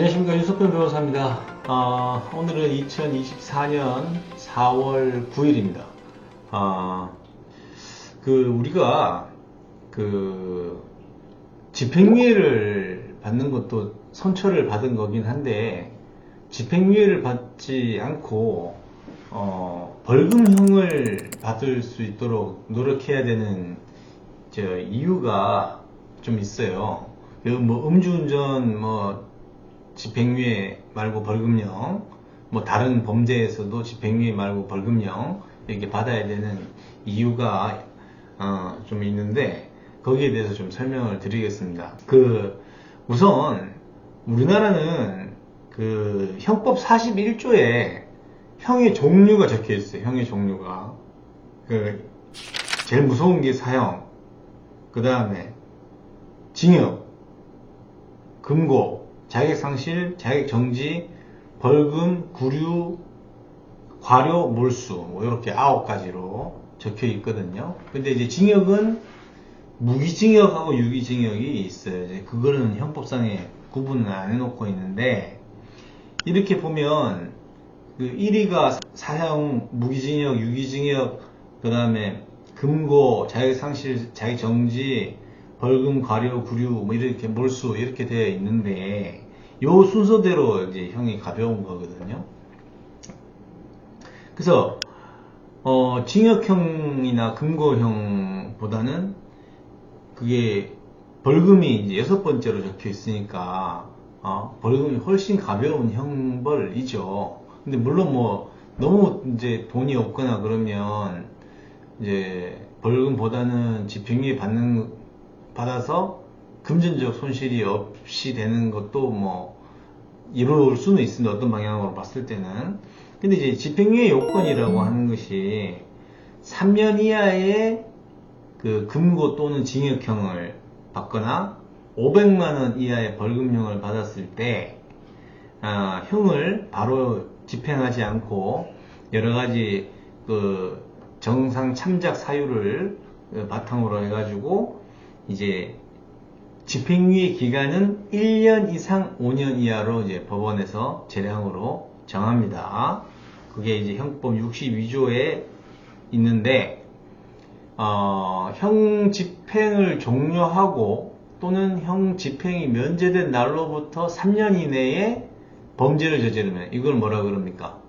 안녕하십니까 윤석변 변호사입니다. 아, 오늘은 2024년 4월 9일입니다. 아, 그 우리가 그 집행유예를 받는 것도 선처를 받은 거긴 한데 집행유예를 받지 않고 어, 벌금형을 받을 수 있도록 노력해야 되는 저 이유가 좀 있어요. 그뭐 음주운전 뭐 집행유예 말고 벌금형, 뭐 다른 범죄에서도 집행유예 말고 벌금형 이렇게 받아야 되는 이유가 어, 좀 있는데 거기에 대해서 좀 설명을 드리겠습니다. 그 우선 우리나라는 그 형법 41조에 형의 종류가 적혀 있어요. 형의 종류가 그 제일 무서운 게 사형, 그 다음에 징역, 금고, 자격 상실, 자격 정지, 벌금, 구류, 과료, 몰수 뭐 이렇게 아홉 가지로 적혀 있거든요. 근데 이제 징역은 무기징역하고 유기징역이 있어요. 이제 그거는 형법상에 구분을 안 해놓고 있는데 이렇게 보면 그 1위가 사형, 무기징역, 유기징역, 그 다음에 금고, 자격상실, 자격정지, 벌금, 과료, 구류, 뭐 이렇게 몰수 이렇게 되어 있는데 요 순서대로 이제 형이 가벼운 거거든요. 그래서 어, 징역형이나 금고형보다는 그게 벌금이 이제 여섯 번째로 적혀 있으니까 어, 벌금이 훨씬 가벼운 형벌이죠. 근데 물론 뭐 너무 이제 돈이 없거나 그러면 이제 벌금보다는 집행유예 받는 받아서 금전적 손실이 없이 되는 것도 뭐 이룰 수는 있습니다. 어떤 방향으로 봤을 때는. 근데 이제 집행유예 요건이라고 하는 것이 3년 이하의 그 금고 또는 징역형을 받거나 500만 원 이하의 벌금형을 받았을 때 아, 형을 바로 집행하지 않고 여러 가지 그 정상 참작 사유를 바탕으로 해가지고 이제 집행유예 기간은 1년 이상 5년 이하로 이제 법원에서 재량으로 정합니다. 그게 이제 형법 62조에 있는데 어, 형 집행을 종료하고 또는 형 집행이 면제된 날로부터 3년 이내에 범죄를 저지르면 이걸 뭐라 그럽니까?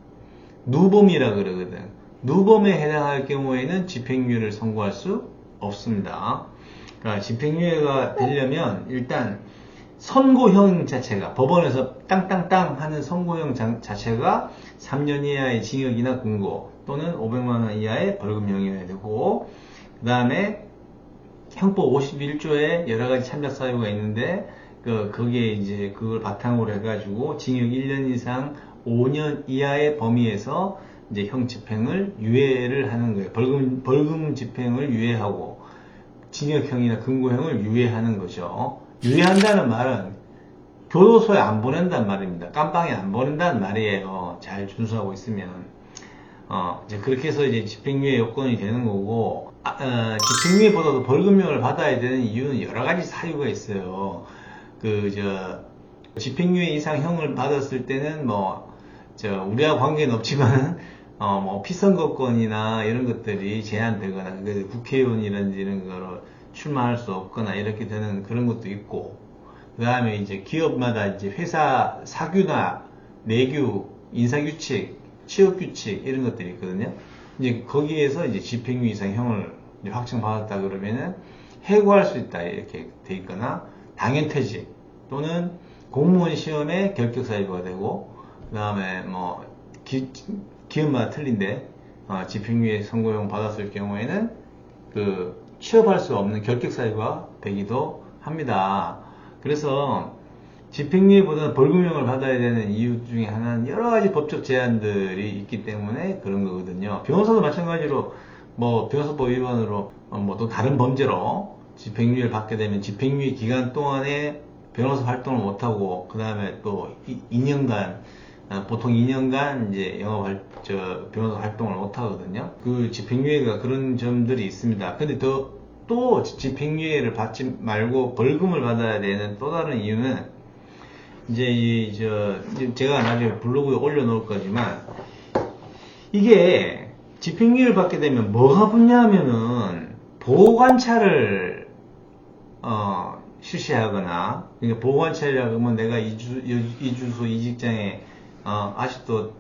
누범이라 그러거든. 누범에 해당할 경우에는 집행유예를 선고할 수 없습니다. 그러니까 집행유예가 되려면 일단 선고형 자체가 법원에서 땅땅땅 하는 선고형 자- 자체가 3년 이하의 징역이나 금고 또는 500만 원 이하의 벌금형이어야 되고 그 다음에 형법 51조에 여러 가지 참작 사유가 있는데 그 거기에 이제 그걸 바탕으로 해가지고 징역 1년 이상 5년 이하의 범위에서 이제 형 집행을 유예를 하는 거예요. 벌금 벌금 집행을 유예하고 징역형이나 금고형을 유예하는 거죠. 유예한다는 말은 교도소에 안 보낸다는 말입니다. 깜빵에 안 보낸다는 말이에요. 잘 준수하고 있으면. 어, 이제 그렇게 해서 이제 집행유예 요건이 되는 거고, 아, 어, 집행유예보다도 벌금형을 받아야 되는 이유는 여러 가지 사유가 있어요. 그, 저, 집행유예 이상 형을 받았을 때는 뭐, 저, 우리와 관계는 없지만, 어, 뭐, 피선거권이나 이런 것들이 제한되거나, 그 국회의원이라든지 이런 거로 출마할 수 없거나 이렇게 되는 그런 것도 있고, 그 다음에 이제 기업마다 이제 회사 사규나 내규, 인사규칙, 취업규칙 이런 것들이 있거든요. 이제 거기에서 이제 집행유 이상 형을 확정받았다 그러면은 해고할 수 있다 이렇게 돼 있거나 당연퇴직 또는 공무원 시험에 결격 사유가 되고 그 다음에 뭐 기, 기업마다 틀린데 어, 집행유예 선고형 받았을 경우에는 그 취업할 수 없는 결격 사유가 되기도 합니다. 그래서 집행유예보다는 벌금형을 받아야 되는 이유 중에 하나는 여러 가지 법적 제한들이 있기 때문에 그런 거거든요. 변호사도 마찬가지로 뭐 변호사법 위반으로 뭐또 다른 범죄로 집행유예를 받게 되면 집행유예 기간 동안에 변호사 활동을 못하고 그 다음에 또 2년간 아, 보통 2년간 이제 영업 활, 저 변호사 활동을 못 하거든요. 그 집행유예가 그런 점들이 있습니다. 근데 더, 또 집행유예를 받지 말고 벌금을 받아야 되는 또 다른 이유는 이제 이, 저, 제가 나중에 블로그에 올려놓을 거지만, 이게 집행유예를 받게 되면 뭐가 붙냐면은, 보호관찰을, 어, 실시하거나, 그러니까 보호관찰이라고 하면 내가 이주, 이주소, 이 직장에, 어, 아직도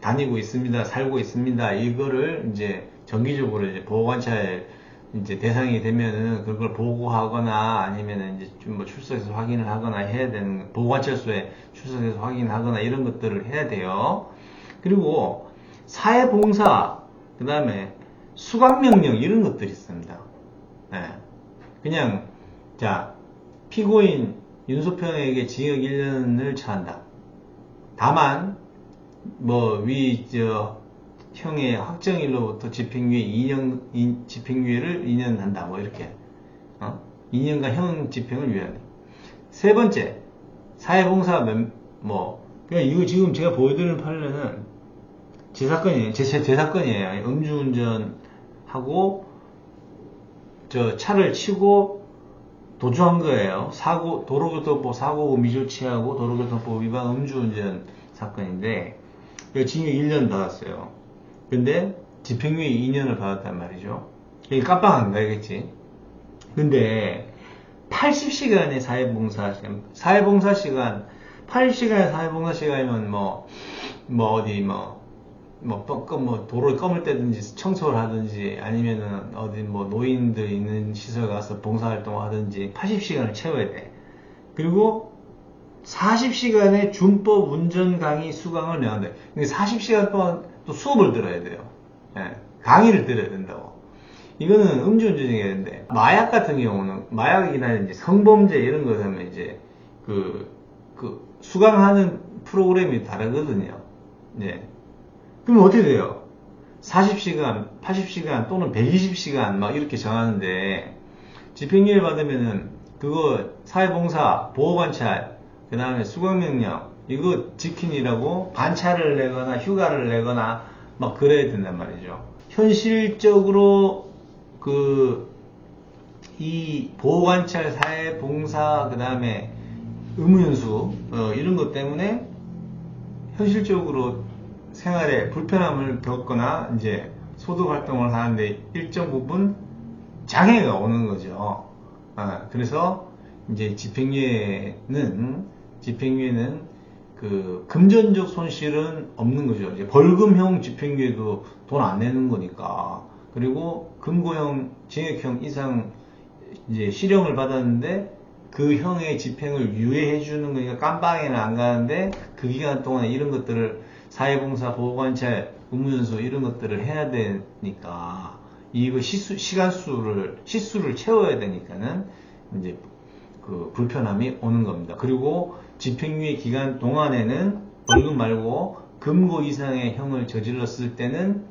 다니고 있습니다, 살고 있습니다, 이거를 이제 정기적으로 이제 보호관찰 이제 대상이 되면은 그걸 보고하거나 아니면은 이제 좀 뭐 출석해서 확인을 하거나 해야 되는 보호관찰소에 출석해서 확인하거나 이런 것들을 해야 돼요. 그리고 사회봉사 그 다음에 수감명령 이런 것들이 있습니다. 예. 그냥 자 피고인 윤소평에게 징역 1년을 처한다. 다만 뭐 위 저 형의 확정일로부터 집행유예 2년 이- 집행유예를 2년 한다. 뭐 이렇게 어? 2년간 형 집행을 유예하네. 세 번째 사회봉사 면- 뭐 그냥 이거 지금 제가 보여드리는 판례는 제 사건이에요. 제, 제, 제 사건이에요. 음주운전 하고 저 차를 치고 도주한 거예요. 사고 도로교통법 사고 미조치하고 도로교통법 위반 음주운전 사건인데 그 징역 1년 받았어요. 근데 집행유예 2년을 받았단 말이죠. 이게 깜빡한 거겠지. 근데 80시간의 사회봉사 시간, 사회봉사 시간, 80시간의 사회봉사 시간이면 뭐, 뭐 어디 뭐, 뭐, 뭐 도로를 껌을 떼든지 청소를 하든지 아니면은 어디 뭐 노인들 있는 시설 가서 봉사활동을 하든지 80시간을 채워야 돼. 그리고 40시간의 준법 운전 강의 수강을 내야 돼. 근데 40시간 동안 또 수업을 들어야 돼요. 예, 강의를 들어야 된다고. 이거는 음주운전이어야 되는데 마약 같은 경우는 마약이나 이제 성범죄 이런 거 하면 이제 그, 그 수강하는 프로그램이 다르거든요. 예. 그럼 어떻게 돼요? 40시간, 80시간 또는 120시간 막 이렇게 정하는데 집행유예 받으면은 그거 사회봉사, 보호관찰, 그 다음에 수강명령 이거 지키느라고 반차를 내거나 휴가를 내거나 막 그래야 된단 말이죠. 현실적으로 그 이 보호관찰, 사회봉사, 그 다음에 의무연수 어, 이런 것 때문에 현실적으로 생활에 불편함을 겪거나 이제 소득 활동을 하는데 일정 부분 장애가 오는 거죠. 아, 그래서 이제 집행유예는 집행유예는 그 금전적 손실은 없는 거죠. 이제 벌금형 집행유예도 돈 안 내는 거니까. 그리고 금고형, 징역형 이상 이제 실형을 받았는데 그 형의 집행을 유예해 주는 거니까 깜빵에는 안 가는데 그 기간 동안에 이런 것들을 사회봉사, 보호관찰, 의무연수 이런 것들을 해야 되니까 이거 시수, 시간 수를 시수를 채워야 되니까는 이제 그 불편함이 오는 겁니다. 그리고 집행유예 기간 동안에는 벌금 말고 금고 이상의 형을 저질렀을 때는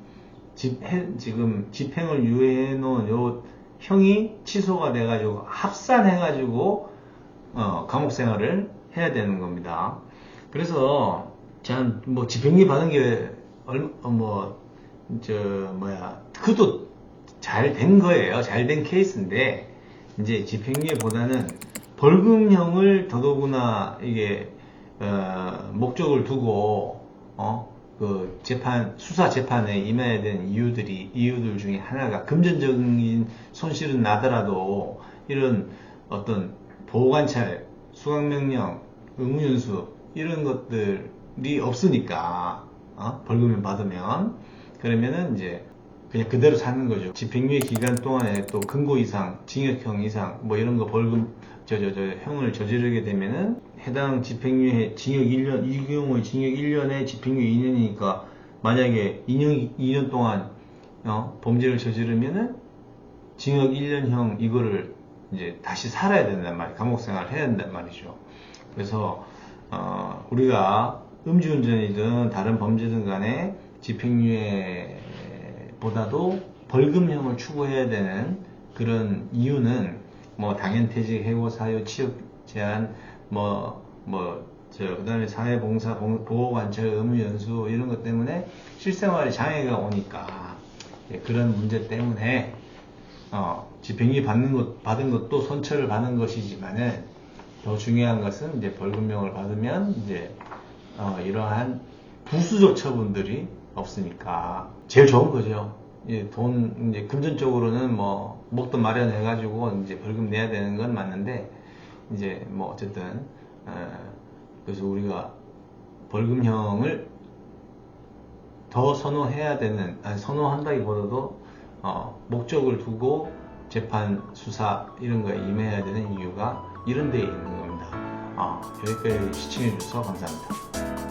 집, 해- 지금 집행을 유예해 놓은 요 형이 취소가 돼가지고 합산해가지고 어, 감옥 생활을 해야 되는 겁니다. 그래서 전뭐 집행유예 받은 게 얼, 어, 뭐, 저, 뭐야, 그것도 잘 된 거예요. 잘 된 케이스인데, 이제 집행유예보다는 벌금형을 더더구나 이게, 어, 목적을 두고, 어, 그 재판, 수사 재판에 임해야 되는 이유들이, 이유들 중에 하나가 금전적인 손실은 나더라도 이런 어떤 보호관찰, 수강명령, 의무연수, 이런 것들이 없으니까, 어? 벌금을 받으면, 그러면은 이제 그냥 그대로 사는 거죠. 집행유예 기간 동안에 또 금고 이상, 징역형 이상, 뭐 이런 거 벌금, 저, 저, 저, 형을 저지르게 되면은 해당 집행유예 징역 1년, 이 경우에 징역 1년에 집행유예 2년이니까 만약에 2년, 2년 동안, 어, 범죄를 저지르면은 징역 1년형 이거를 이제 다시 살아야 된단 말이에요. 감옥 생활을 해야 된단 말이죠. 그래서, 어, 우리가 음주운전이든 다른 범죄든 간에 집행유예보다도 벌금형을 추구해야 되는 그런 이유는 뭐 당연퇴직, 해고, 사유, 취업 제한, 뭐, 뭐, 저, 그 다음에 사회봉사, 봉- 보호 관찰, 의무 연수 이런 것 때문에 실생활에 장애가 오니까 예, 그런 문제 때문에 어, 집행유예 받는 것, 받은 것도 선처를 받는 것이지만은 더 중요한 것은 이제 벌금형을 받으면 이제 어, 이러한 부수적 처분들이 없으니까 제일 좋은 거죠. 예, 돈 이제 금전적으로는 뭐 목돈 마련해 가지고 이제 벌금 내야 되는 건 맞는데 이제 뭐 어쨌든 어, 그래서 우리가 벌금형을 더 선호해야 되는 아니 선호한다기보다도 어, 목적을 두고 재판 수사 이런 거에 임해야 되는 이유가 이런 데에 있는 겁니다. 아, 여기까지 시청해주셔서 감사합니다.